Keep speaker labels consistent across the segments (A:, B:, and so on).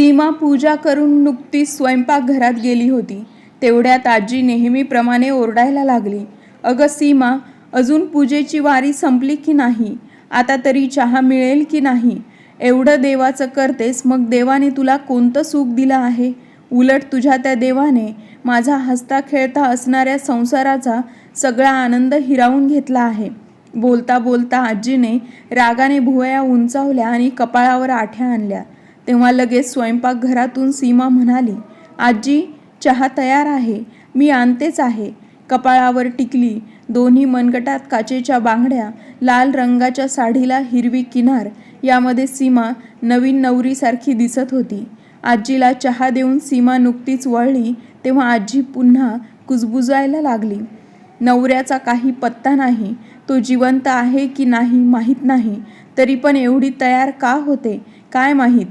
A: सीमा पूजा करून नुकतीच स्वयंपाकघरात गेली होती. तेवढ्यात आजी नेहमीप्रमाणे ओरडायला लागली. अगं सीमा अजून पूजेची वारी संपली की नाही? आता तरी चहा मिळेल की नाही? एवढं देवाचं करतेस मग देवाने तुला कोणतं सुख दिलं आहे? उलट तुझ्या त्या देवाने माझा हसता खेळता असणाऱ्या संसाराचा सगळा आनंद हिरावून घेतला आहे. बोलता बोलता आजीने रागाने भुवया उंचावल्या आणि कपाळावर आठ्या आणल्या. तेव्हा लगेच स्वयंपाकघरातून सीमा म्हणाली आजी चहा तयार आहे मी आणतेच आहे. कपाळावर टिकली दोन्ही मनगटात काचेच्या बांगड्या लाल रंगाच्या साडीला हिरवी किनार यामध्ये सीमा नवीन नवरीसारखी दिसत होती. आजीला चहा देऊन सीमा नुकतीच वळली तेव्हा आजी पुन्हा कुजबुजायला लागली. नवऱ्याचा काही पत्ता नाही तो जिवंत आहे की नाही माहीत नाही तरी पण एवढी तयार का होते काय माहीत?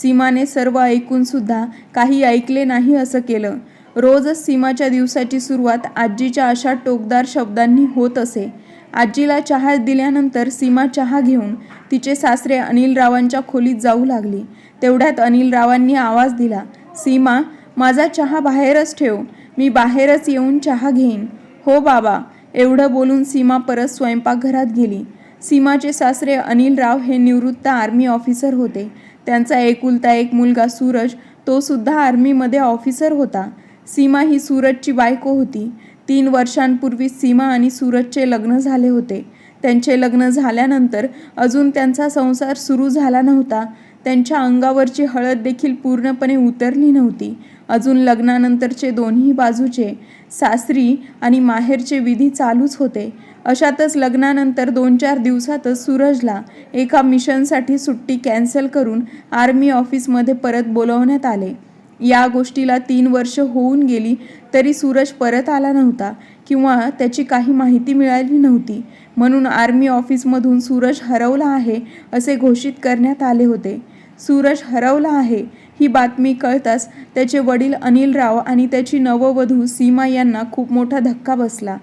A: सीमाने सर्व ऐकून सुद्धा काही ऐकले नाही असं केलं. रोजच सीमाच्या दिवसाची सुरुवात आजीच्या अशा टोकदार शब्दांनी होत असे. आजीला चहा दिल्यानंतर सीमा चहा घेऊन तिचे सासरे अनिलरावांच्या खोलीत जाऊ लागली. तेवढ्यात अनिलरावांनी आवाज दिला सीमा माझा चहा बाहेरच ठेव. मी बाहेरच येऊन चहा घेईन. हो बाबा एवढं बोलून सीमा परत स्वयंपाकघरात गेली. सीमाचे सासरे अनिल राव हे निवृत्त आर्मी ऑफिसर होते. त्यांचा एकुलता एक मुलगा सूरज तो सुद्धा आर्मीमध्ये ऑफिसर होता. सीमा ही सूरजची बायको होती. तीन वर्षांपूर्वी सीमा आणि सूरजचे लग्न झाले होते. त्यांचे लग्न झाल्यानंतर अजून त्यांचा संसार सुरू झाला नव्हता. त्यांच्या अंगावरची हळद देखील पूर्णपणे उतरली नव्हती. अजून लग्नानंतरचे दोन्ही बाजूचे सासरी आणि माहेरचे विधी चालूच होते. अशातच लग्नानंतर दोन चार दिवसातच सूरजला एका मिशनसाठी सुट्टी कॅन्सल करून आर्मी ऑफिसमध्ये परत बोलवण्यात आले. या गोष्टीला तीन वर्ष होऊन गेली तरी सूरज परत आला नव्हता किंवा त्याची काही माहिती मिळाली नव्हती. म्हणून आर्मी ऑफिसमधून सूरज हरवला आहे असे घोषित करण्यात आले होते. सूरज हरवला आहे ही बातमी कळताच त्याचे वडील अनिल राव आणि त्याची नववधू सीमा यांना खूप मोठा धक्का बसला.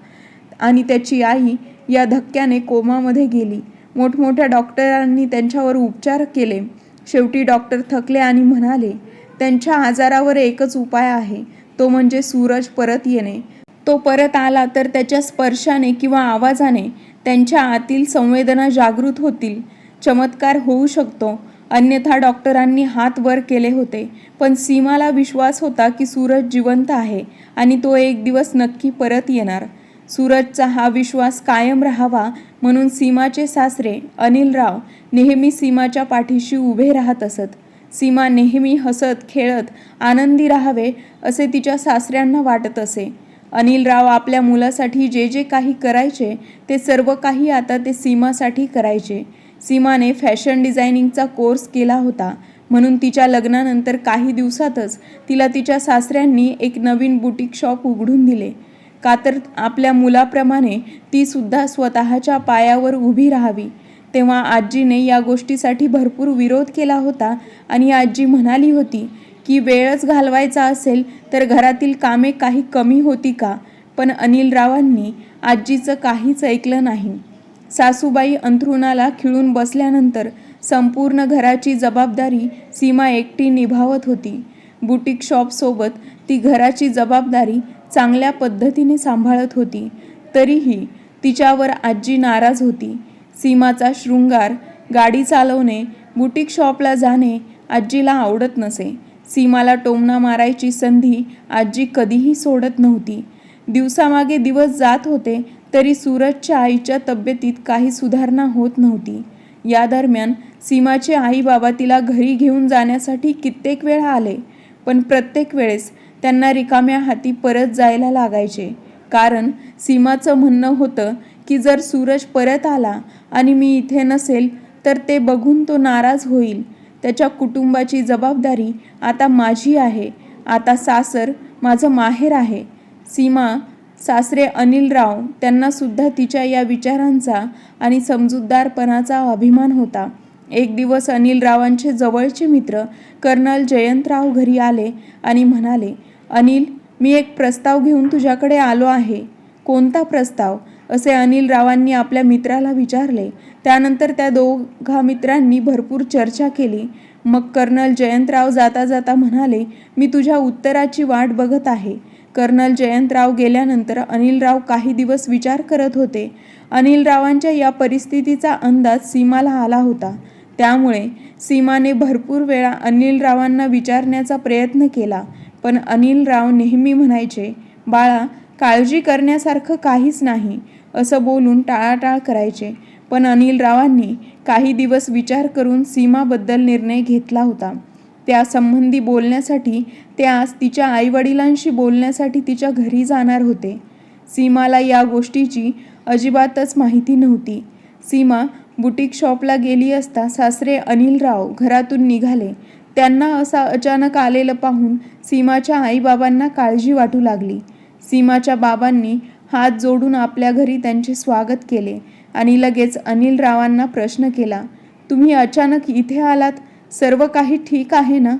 A: आणि त्याची आई या धक्क्याने कोमामध्ये गेली. मोठमोठ्या डॉक्टरांनी त्यांच्यावर उपचार केले. शेवटी डॉक्टर थकले आणि म्हणाले त्यांच्या आजारावर एकच उपाय आहे. तो म्हणजे सूरज परत येणे. तो परत आला तर त्याच्या स्पर्शाने किंवा आवाजाने त्यांच्या आतील संवेदना जागृत होतील. चमत्कार होऊ शकतो. अन्यथा डॉक्टरांनी हात वर केले होते. पण सीमाला विश्वास होता की सूरज जिवंत आहे आणि तो एक दिवस नक्की परत येणार. सूरजचा हा विश्वास कायम राहावा म्हणून सीमाचे सासरे अनिल राव नेहमी सीमाच्या पाठीशी उभे राहत असत. सीमा नेहमी हसत खेळत आनंदी राहावे असे तिच्या सासऱ्यांना वाटत असे. अनिल राव आपल्या मुलासाठी जे जे काही करायचे ते सर्व काही आता ते सीमासाठी करायचे. सीमाने फॅशन डिझायनिंगचा कोर्स केला होता. म्हणून तिच्या लग्नानंतर काही दिवसातच तिला तिच्या सासऱ्यांनी एक नवीन बुटीक शॉप उघडून दिले. का तर आपल्या मुलाप्रमाणे ती सुद्धा स्वतःच्या पायावर उभी राहावी. तेव्हा आजीने या गोष्टीसाठी भरपूर विरोध केला होता आणि आजी म्हणाली होती की वेळच घालवायचा असेल तर घरातील कामे काही कमी होती का पण अनिलरावांनी आजीचं काहीच ऐकलं नाही. सासूबाई अंथरुणाला खिळून बसल्यानंतर संपूर्ण घराची जबाबदारी सीमा एकटी निभावत होती. बुटीक शॉपसोबत ती घराची जबाबदारी चांगल्या पद्धतीने सांभाळत होती. तरीही तिच्यावर आजी नाराज होती. सीमाचा शृंगार गाडी चालवणे बुटीक शॉपला जाणे आजीला आवडत नसे. सीमाला टोमणा मारायची संधी आजी कधीही सोडत नव्हती. दिवसामागे दिवस जात होते तरी सूरजच्या आईच्या तब्येतीत काही सुधारणा होत नव्हती. या दरम्यान सीमाचे आई बाबा तिला घरी घेऊन जाण्यासाठी कित्येक वेळा आले पण प्रत्येक वेळेस त्यांना रिकाम्या हाती परत जायला लागायचे. कारण सीमाचं म्हणणं होतं की जर सूरज परत आला आणि मी इथे नसेल तर ते बघून तो नाराज होईल. त्याच्या कुटुंबाची जबाबदारी आता माझी आहे. आता सासर माझं माहेर आहे. सीमा सासरे अनिल राव तिच्या या विचारांचा आणि समजूतदारपणाचा अभिमान होता. एक दिवस अनिल रावांचे जवळचे मित्र कर्नल जयंतराव घरी आले आणि म्हणाले अनिल मी एक प्रस्ताव घेऊन तुझ्याकडे आलो आहे. कोणता प्रस्ताव? असे अनिल रावांनी आपल्या मित्राला विचारले. त्यानंतर त्या दोघा मित्रांनी भरपूर चर्चा केली. मग कर्नल जयंतराव जाता जाता म्हणाले मी तुझ्या उत्तराची वाट बघत आहे. कर्नल जयंतराव गेल्यानंतर अनिलराव काही दिवस विचार करत होते. अनिलरावांच्या या परिस्थितीचा अंदाज सीमाला आला होता. त्यामुळे सीमाने भरपूर वेळा अनिलरावांना विचारण्याचा प्रयत्न केला. पण अनिलराव नेहमी म्हणायचे बाळा काळजी करण्यासारखं काहीच नाही असं बोलून टाळाटाळ करायचे. पण अनिलरावांनी काही दिवस विचार करून सीमाबद्दल निर्णय घेतला होता. त्यासंबंधी बोलण्यासाठी ते आज तिच्या आईवडिलांशी बोलण्यासाठी तिच्या घरी जाणार होते. सीमाला या गोष्टीची अजिबातच माहिती नव्हती. सीमा बुटीक शॉपला गेली असता सासरे अनिलराव घरातून निघाले. त्यांना असा अचानक आलेलं पाहून सीमाच्या आईबाबांना काळजी वाटू लागली. सीमाच्या बाबांनी हात जोडून आपल्या घरी त्यांचे स्वागत केले आणि लगेच अनिलरावांना प्रश्न केला तुम्ही अचानक इथे आलात? सर्व काही ठीक आहे ना?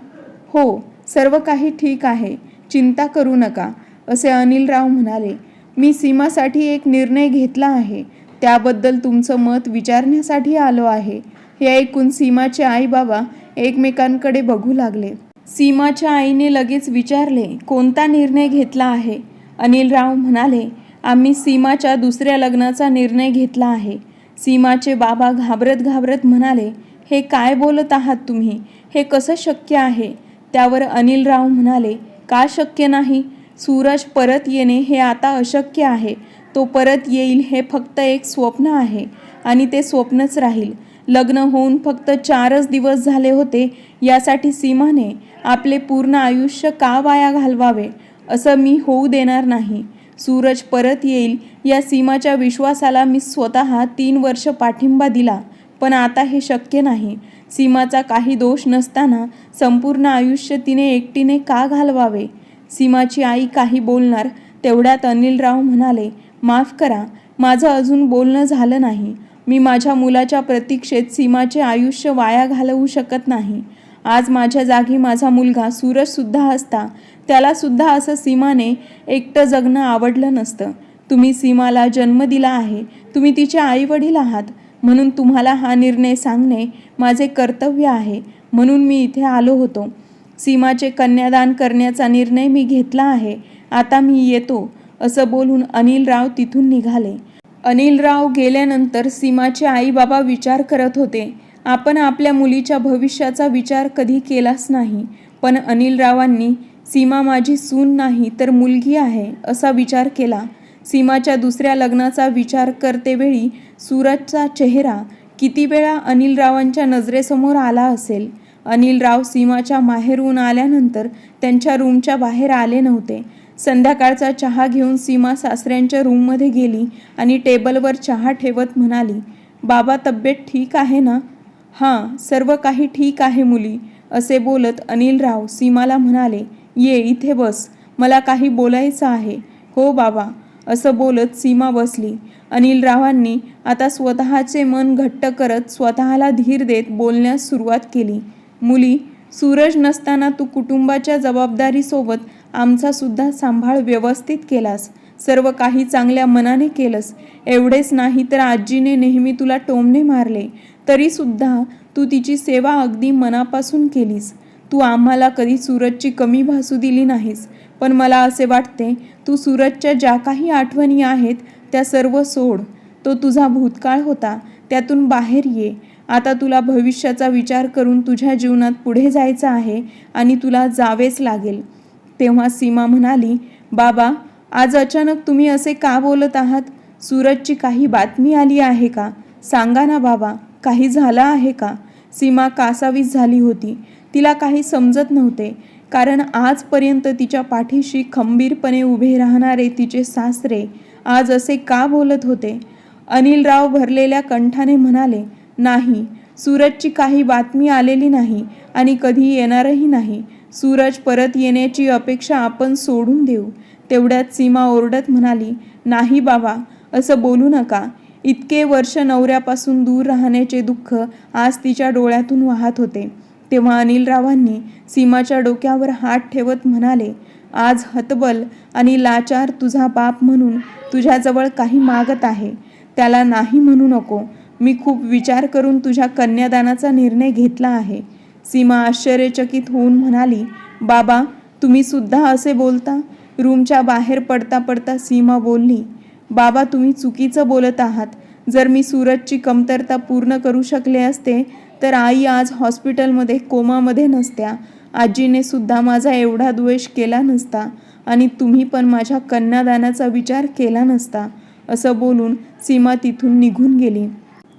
A: हो सर्व काही ठीक आहे. चिंता करू नका असे अनिलराव म्हणाले. मी सीमासाठी एक निर्णय घेतला आहे. त्याबद्दल तुमचं मत विचारण्यासाठी आलो आहे. हे ऐकून सीमाचे आई बाबा एकमेकांकडे बघू लागले. सीमाच्या आईने लगेच विचारले कोणता निर्णय घेतला आहे? अनिलराव म्हणाले आम्ही सीमाच्या दुसऱ्या लग्नाचा निर्णय घेतला आहे. सीमाचे बाबा घाबरत घाबरत म्हणाले हे काय बोलत आहात तुम्ही? हे कसं शक्य आहे? त्यावर अनिलराव म्हणाले का शक्य नाही? सूरज परत येणे हे आता अशक्य आहे. तो परत येईल हे फक्त एक स्वप्न आहे आणि ते स्वप्नच राहील. लग्न होऊन फक्त चारच दिवस झाले होते यासाठी सीमाने आपले पूर्ण आयुष्य का वाया घालवावे असं मी होऊ देणार नाही. सूरज परत येईल या सीमाच्या विश्वासाला मी स्वतः तीन वर्ष पाठिंबा दिला पण आता हे शक्य नाही. सीमाचा काही दोष नसताना संपूर्ण आयुष्य तिने एकटीने का घालवावे? सीमाची आई काही बोलणार तेवढ्यात अनिलराव म्हणाले माफ करा माझं अजून बोलणं झालं नाही. मी माझ्या मुलाच्या प्रतीक्षेत सीमाचे आयुष्य वाया घालवू शकत नाही. आज माझ्या जागी माझा मुलगा सूरजसुद्धा असता. त्यालासुद्धा असं सीमाने एकटं जगणं आवडलं नसतं. तुम्ही सीमाला जन्म दिला आहे. तुम्ही तिचे आईवडील आहात. म्हणून तुम्हाला हा निर्णय सांगणे माझे कर्तव्य आहे. म्हणून मी इथे आलो होतो. सीमाचे कन्यादान करण्याचा निर्णय मी घेतला आहे. आता मी येतो. असं बोलून अनिलराव तिथून निघाले. अनिलराव गेल्यानंतर सीमाचे आई बाबा विचार करत होते. आपण आपल्या मुलीच्या भविष्याचा विचार कधी केलाच नाही. पण अनिलरावांनी सीमा माझी सून नाही तर मुलगी आहे असा विचार केला. सीमाच्या दुसऱ्या लग्नाचा विचार करतेवेळी सूरजचा चेहरा किती वेळा अनिलरावांच्या नजरेसमोर आला असेल. अनिलराव सीमाच्या माहेरून आल्यानंतर त्यांच्या रूमच्या बाहेर आले नव्हते. संध्याकाळचा चहा घेऊन सीमा सासऱ्यांच्या रूममध्ये गेली आणि टेबलवर चहा ठेवत म्हणाली बाबा तब्येत ठीक आहे ना? हां सर्व काही ठीक आहे मुली असे बोलत अनिलराव सीमाला म्हणाले ये इथे बस मला काही बोलायचं आहे. हो बाबा असं बोलत सीमा बसली. अनिलरावांनी आता स्वतःचे मन घट्ट करत स्वतःला धीर देत बोलण्यास सुरुवात केली. मुली सूरज नसताना तू कुटुंबाच्या जबाबदारीसोबत आमचा सुद्धा सांभाळ व्यवस्थित केलास. सर्व काही चांगल्या मनाने केलंस. एवढेच नाही तर आजीने नेहमी तुला टोमने मारले. तरीसुद्धा तू तिची सेवा अगदी मनापासून केलीस. तू आम्हाला कधी सूरजची कमी भासू दिली नाहीस. पण मला असे वाटते तू सूरजच्या ज्या काही आठवणी आहेत त्या सर्व सोड. तो तुझा भूतकाळ होता. त्यातून बाहेर ये. आता तुला भविष्याचा विचार करून तुझ्या जीवनात पुढे जायचं आहे आणि तुला जावेच लागेल. तेव्हा सीमा म्हणाली बाबा आज अचानक तुम्ही असे का बोलत आहात? सूरजची काही बातमी आली आहे का? सांगा ना बाबा काही झालं आहे का सीमा कासावीस झाली होती. तिला काही समजत नव्हते कारण आजपर्यंत तिच्या पाठीशी खंबीरपणे उभे राहणारे तिचे सासरे आज असे का बोलत होते? अनिलराव भरलेल्या कंठाने म्हणाले नाही सूरजची काही बातमी आलेली नाही आणि कधी येणारही नाही. सूरज परत येण्याची अपेक्षा आपण सोडून देऊ. तेवढ्यात सीमा ओरडत म्हणाली नाही बाबा असं बोलू नका. इतके वर्ष नवऱ्यापासून दूर राहण्याचे दुःख आज तिच्या डोळ्यातून वाहत होते. तेव्हा अनिलरावांनी सीमाच्या डोक्यावर हात ठेवत म्हणाले आज हतबल आणि लाचार तुझा बाप म्हणून तुझ्याजवळ काही मागत आहे. त्याला नाही म्हणू नको. मी खूप विचार करून तुझ्या कन्यादानाचा निर्णय घेतला आहे. सीमा आश्चर्यचकित होऊन म्हणाली बाबा तुम्ही सुद्धा असे बोलता? रूमच्या बाहेर पडता पडता सीमा बोलली बाबा तुम्ही चुकीचं बोलत आहात. जर मी सूरजची कमतरता पूर्ण करू शकले असते तर आई आज हॉस्पिटलमध्ये कोमामध्ये नसत्या. आजीने सुद्धा माझा एवढा द्वेष केला नसता आणि तुम्ही पण माझ्या कन्यादानाचा विचार केला नसता असं बोलून सीमा तिथून निघून गेली.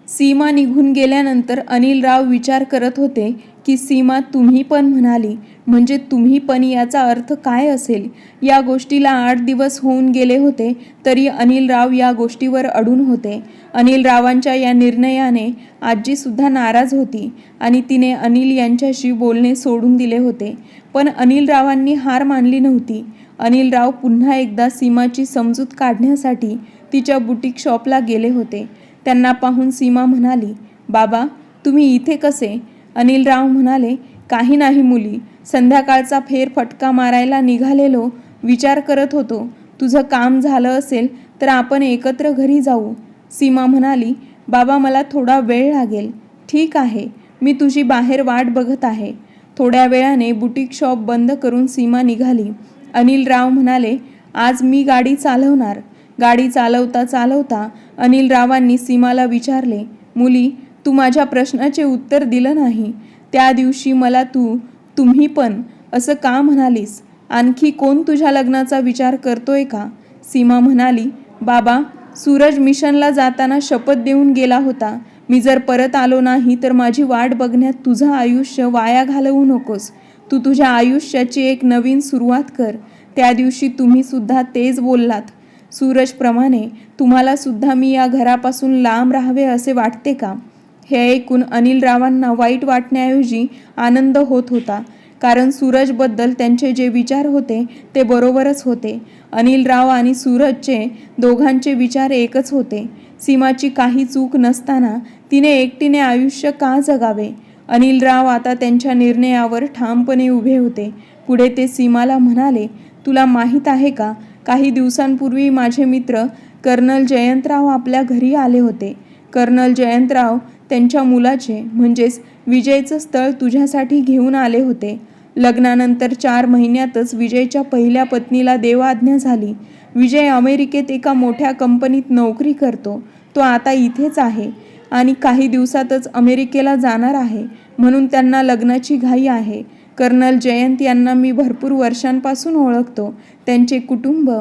A: सीमा निघून गेल्यानंतर अनिल राव विचार करत होते की सीमा तुम्ही पण म्हणाली. म्हणजे तुम्ही पण याचा अर्थ काय असेल? या गोष्टीला आठ दिवस होऊन गेले होते तरी अनिल राव या गोष्टीवर अडून होते. अनिल रावांच्या या निर्णयाने आजीसुद्धा नाराज होती आणि तिने अनिल यांच्याशी बोलणे सोडून दिले होते. पण अनिल रावांनी हार मानली नव्हती. अनिल राव पुन्हा एकदा सीमाची समजूत काढण्यासाठी तिच्या बुटीक शॉपला गेले होते. त्यांना पाहून सीमा म्हणाली बाबा तुम्ही इथे कसे? अनिल राव म्हणाले काही नाही मुली संध्याकाळचा फेर फटका मारायला निघालेलो विचार करत होतो. तुझं काम झालं असेल तर आपण एकत्र घरी जाऊ. सीमा म्हणाली बाबा मला थोडा वेळ लागेल. ठीक आहे मी तुझी बाहेर वाट बघत आहे. थोड्या वेळाने बुटीक शॉप बंद करून सीमा निघाली. अनिल राव म्हणाले आज मी गाडी चालवणार. गाडी चालवता चालवता अनिल रावांनी सीमाला विचारले मुली तू माझ्या प्रश्नाचे उत्तर दिलं नाही. त्या दिवशी मला तू तुम्ही पण असं का म्हणालीस? आणखी कोण तुझ्या लग्नाचा विचार करतोय का? सीमा म्हणाली बाबा सूरज मिशनला जाताना शपथ देऊन गेला होता. मी जर परत आलो नाही तर माझी वाट बघण्यात तुझं आयुष्य वाया घालवू नकोस. तू तुझ्या आयुष्याची एक नवीन सुरुवात कर. त्या दिवशी तुम्ही सुद्धा तेच बोललात. सूरजप्रमाणे तुम्हाला सुद्धा मी या घरापासून लांब राहावे असे वाटते का? हे ऐकून अनिल रावांना वाईट वाटण्याऐवजी आनंद होत होता. कारण सूरजबद्दल त्यांचे जे विचार होते ते बरोबरच होते. अनिल राव आणि सूरजचे दोघांचे विचार एकच होते. सीमाची काही चूक नसताना तिने एकटीने आयुष्य का जगावे? अनिल राव आता त्यांच्या निर्णयावर ठामपणे उभे होते. पुढे ते सीमाला म्हणाले तुला माहीत आहे का? काही दिवसांपूर्वी माझे मित्र कर्नल जयंतराव आपल्या घरी आले होते. कर्नल जयंतराव त्यांच्या मुलाचे म्हणजेच विजयचं स्थळ तुझ्यासाठी घेऊन आले होते. लग्नानंतर चार महिन्यातच विजयच्या पहिल्या पत्नीला देवाज्ञा झाली. विजय अमेरिकेत एका मोठ्या कंपनीत नोकरी करतो. तो आता इथेच आहे आणि काही दिवसातच अमेरिकेला जाणार आहे म्हणून त्यांना लग्नाची घाई आहे. कर्नल जयंत यांना मी भरपूर वर्षांपासून ओळखतो. त्यांचे कुटुंब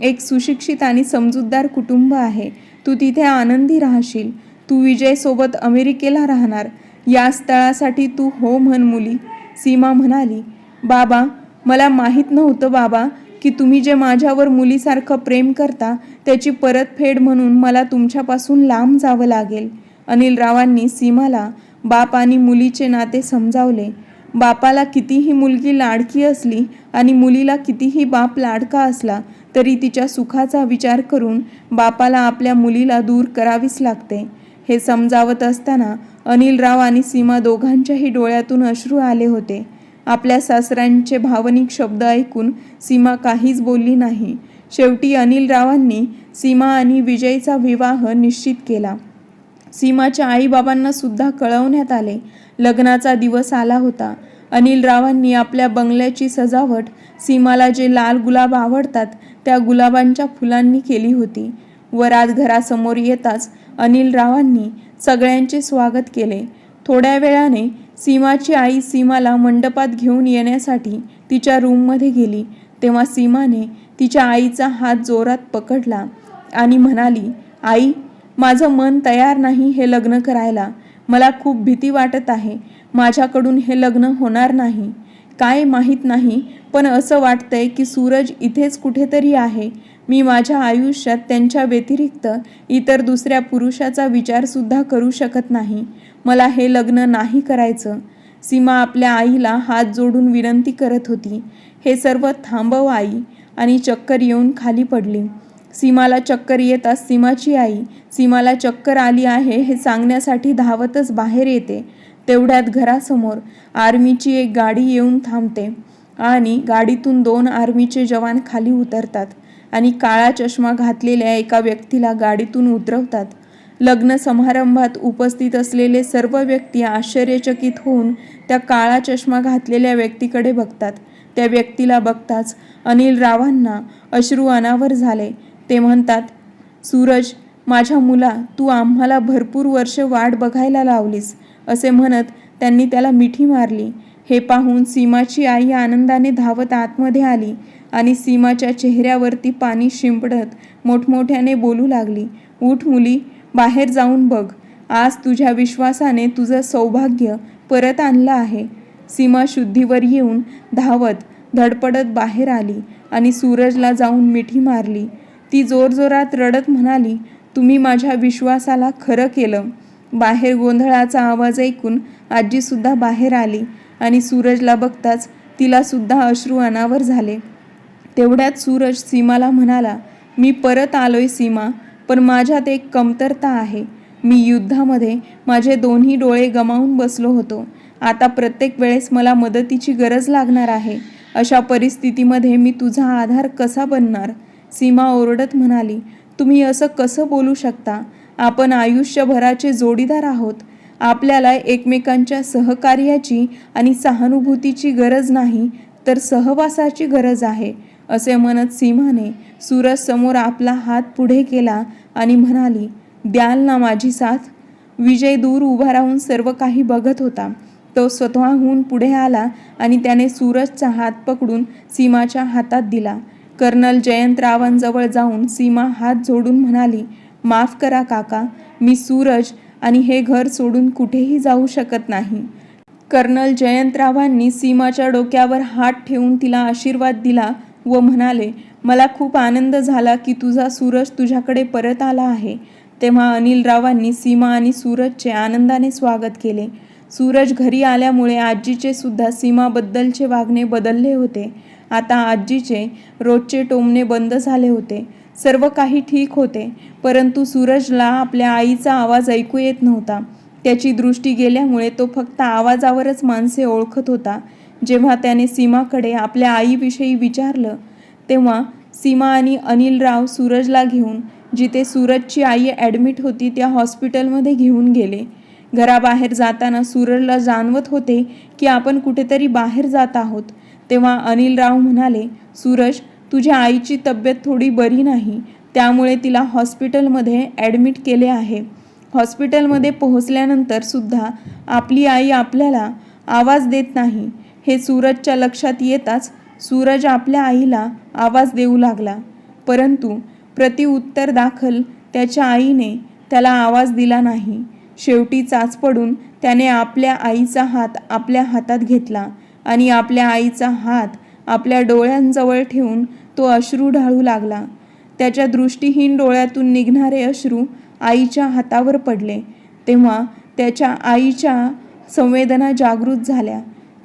A: एक सुशिक्षित आणि समजूतदार कुटुंब आहे. तू तिथे आनंदी राहशील. तू विजयसोबत अमेरिकेला राहणार. या स्थळासाठी तू हो म्हण मुली. सीमा म्हणाली बाबा मला माहीत नव्हतं बाबा की तुम्ही जे माझ्यावर मुलीसारखं प्रेम करता त्याची परतफेड म्हणून मला तुमच्यापासून लांब जावं लागेल. अनिल रावांनी सीमाला बाप आणि मुलीचे नाते समजावले. बापाला कितीही मुलगी लाडकी असली आणि मुलीला कितीही बाप लाडका असला तरी तिच्या सुखाचा विचार करून बापाला आपल्या मुलीला दूर करावीच लागते. हे समजावत असताना अनिलराव आणि सीमा दोघांच्याही डोळ्यातून अश्रू आले होते. आपल्या सासऱ्यांचे भावनिक शब्द ऐकून सीमा काहीच बोलली नाही. शेवटी अनिलरावांनी सीमा आणि विजयचा विवाह निश्चित केला. सीमाच्या आईबाबांना सुद्धा कळवण्यात आले. लग्नाचा दिवस आला होता. अनिलरावांनी आपल्या बंगल्याची सजावट सीमाला जे लाल गुलाब आवडतात त्या गुलाबांच्या फुलांनी केली होती. वरात घरासमोर येताच अनिल रावांनी सगळ्यांचे स्वागत केले. थोड्या वेळाने सीमाची आई सीमाला मंडपात घेऊन येण्यासाठी तिच्या रूममध्ये गेली. तेव्हा सीमाने तिच्या आईचा हात जोरात पकडला आणि म्हणाली आई माझं मन तयार नाही हे लग्न करायला. मला खूप भीती वाटत आहे. माझ्याकडून हे लग्न होणार नाही. काय माहीत नाही पण असं वाटतंय की सूरज इथेच कुठेतरी आहे. मी माझ्या आयुष्यात त्यांच्या व्यतिरिक्त इतर दुसऱ्या पुरुषाचा विचारसुद्धा करू शकत नाही. मला हे लग्न नाही करायचं. सीमा आपल्या आईला हात जोडून विनंती करत होती. हे सर्व थांबव आई. आणि चक्कर येऊन खाली पडली. सीमाला चक्कर येताच सीमाची आई. सीमाला चक्कर आली आहे हे सांगण्यासाठी धावतच बाहेर येते. तेवढ्यात घरासमोर आर्मीची एक गाडी येऊन थांबते आणि गाडीतून दोन आर्मीचे जवान खाली उतरतात आणि काळा चष्मा घातलेल्या एका व्यक्तीला गाडीतून उतरवतात. लग्न समारंभात उपस्थित असलेले सर्व व्यक्ती आश्चर्यचकित होऊन त्या काळा चष्मा घातलेल्या व्यक्तीकडे बघतात. त्या व्यक्तीला बघताच अनिल रावांना अश्रू अनावर झाले. ते म्हणतात सूरज माझ्या मुला तू आम्हाला भरपूर वर्ष वाट बघायला लावलीस. असे म्हणत त्यांनी त्याला मिठी मारली. हे पाहून सीमाची आई आनंदाने धावत आतमध्ये आली आणि सीमाच्या चेहऱ्यावरती पाणी शिंपडत मोठमोठ्याने बोलू लागली. उठ मुली बाहेर जाऊन बघ. आज तुझ्या विश्वासाने तुझं सौभाग्य परत आणलं आहे. सीमा शुद्धीवर येऊन धावत धडपडत बाहेर आली आणि सूरजला जाऊन मिठी मारली. ती जोरजोरात रडत म्हणाली तुम्ही माझ्या विश्वासाला खरं केलं. बाहेर गोंधळाचा आवाज ऐकून आजीसुद्धा बाहेर आली आणि सूरजला बघताच तिलासुद्धा अश्रू अनावर झाले. तेवढ्यात सूरज सीमाला म्हणाला मी परत आलोय सीमा पण माझ्यात एक कमतरता आहे. मी युद्धामध्ये माझे दोन्ही डोळे गमावून बसलो होतो. आता प्रत्येक वेळेस मला मदतीची गरज लागणार आहे. अशा परिस्थितीमध्ये मी तुझा आधार कसा बनणार? सीमा ओरडत म्हणाली तुम्ही असं कसं बोलू शकता? आपण आयुष्यभराचे जोडीदार आहोत. आपल्याला एकमेकांच्या सहकार्याची आणि सहानुभूतीची गरज नाही तर सहवासाची गरज आहे असे म्हणत सीमाने सूरज समोर आपला हात पुढे केला आणि म्हणाली द्याल ना माझी साथ? विजय दूर उभा राहून सर्व काही बघत होता. तो स्वतःहून पुढे आला आणि त्याने सूरजचा हात पकडून सीमाच्या हातात दिला. कर्नल जयंतरावांजवळ जाऊन सीमा हात जोडून म्हणाली माफ करा काका मी सूरज आणि हे घर सोडून कुठेही जाऊ शकत नाही. कर्नल जयंतरावांनी सीमाच्या डोक्यावर हात ठेवून तिला आशीर्वाद दिला व म्हणाले मला खूप आनंद झाला की तुझा सूरज तुझ्याकडे परत आला आहे. तेव्हा अनिल रावांनी सीमा आणि सूरजचे आनंदाने स्वागत केले. सूरज घरी आल्यामुळे आजीचे सुद्धा सीमाबद्दलचे वागणे बदलले होते. आता आजीचे रोजचे टोमणे बंद झाले होते. सर्व काही ठीक होते. परंतु सूरजला आपल्या आईचा आवाज ऐकू येत नव्हता. त्याची दृष्टी गेल्यामुळे तो फक्त आवाजावरच माणसे ओळखत होता. जेव्हा त्याने सीमाकडे आपल्या आईविषयी विचारलं तेव्हा सीमा आणि अनिल राव सूरजला घेऊन जिथे सूरजची आई ॲडमिट होती त्या हॉस्पिटलमध्ये घेऊन गेले. घराबाहेर जाताना सूरजला जाणवत होते की आपण कुठेतरी बाहेर जात आहोत. तेव्हा अनिल राव म्हणाले सूरज तुझ्या आईची तब्येत थोडी बरी नाही त्यामुळे तिला हॉस्पिटलमध्ये ॲडमिट केले आहे. हॉस्पिटलमध्ये पोहोचल्यानंतर सुद्धा आपली आई आपल्याला आवाज देत नाही. हे सूरजच्या लक्षात येताच सूरज आपल्या आईला आवाज देऊ लागला. परंतु प्रतिउत्तर दाखल त्याच्या आईने त्याला आवाज दिला नाही. शेवटी चाच पडून त्याने आपल्या आईचा हात आपल्या हातात घेतला आणि आपल्या आईचा हात आपल्या डोळ्यांजवळ ठेवून तो अश्रू ढाळू लागला. त्याच्या दृष्टीहीन डोळ्यातून निघणारे अश्रू आईच्या हातावर पडले. तेव्हा त्याच्या आईच्या संवेदना जागृत झाल्या.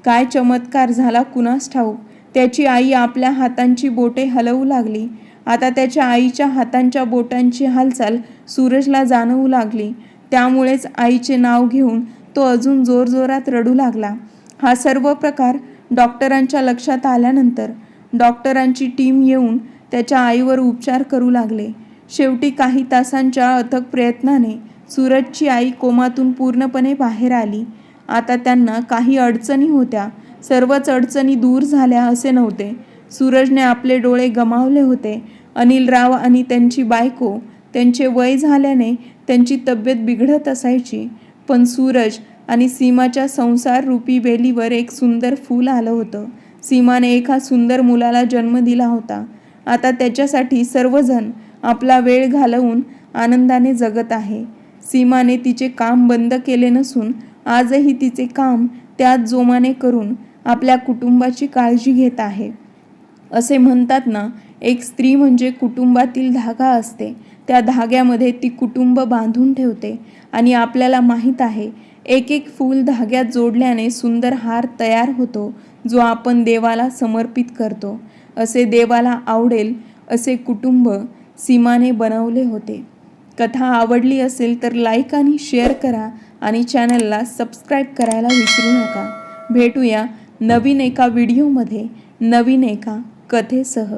A: काय चमत्कार झाला कुणास ठाऊक? त्याची आई आपल्या हातांची बोटे हलवू लागली. आता त्याच्या आईच्या हातांच्या बोटांची हालचाल सूरजला जाणवू लागली. त्यामुळेच आईचे नाव घेऊन तो अजून जोरजोरात रडू लागला. हा सर्व प्रकार डॉक्टरांच्या लक्षात आल्यानंतर डॉक्टरांची टीम येऊन त्याच्या आईवर उपचार करू लागले. शेवटी काही तासांच्या अथक प्रयत्नाने सूरजची आई कोमातून पूर्णपणे बाहेर आली. आता त्यांना काही अडचणी होत्या. सर्वच अडचणी दूर झाल्या असे नव्हते. सूरजने आपले डोळे गमावले होते. अनिल राव आणि त्यांची बायको त्यांचे वय झाल्याने त्यांची तब्येत बिघडत असायची. पण सूरज आणि सीमाच्या संसार रूपी वेलीवर एक सुंदर फूल आलं होतं. सीमाने एका सुंदर मुलाला जन्म दिला होता. आता त्याच्यासाठी सर्वजण आपला वेळ घालवून आनंदाने जगत आहे. सीमाने तिचे काम बंद केले नसून आजही तिचे काम त्याच जोमाने करून आपल्या कुटुंबाची काळजी घेत आहे. असे म्हणतात ना एक स्त्री म्हणजे कुटुंबातील धागा असते. त्या धाग्यामध्ये ती कुटुंब बांधून ठेवते आणि आपल्याला माहीत आहे एक एक फूल धाग्यात जोडल्याने सुंदर हार तयार होतो जो आपण देवाला समर्पित करतो. असे देवाला आवडेल असे कुटुंब सीमाने बनवले होते. कथा आवडली असेल तर लाईक आणि शेअर करा आणि चॅनलला सबस्क्राईब करायला विसरू नका. भेटूया नवीन एका व्हिडिओमध्ये नवीन एका कथेसह.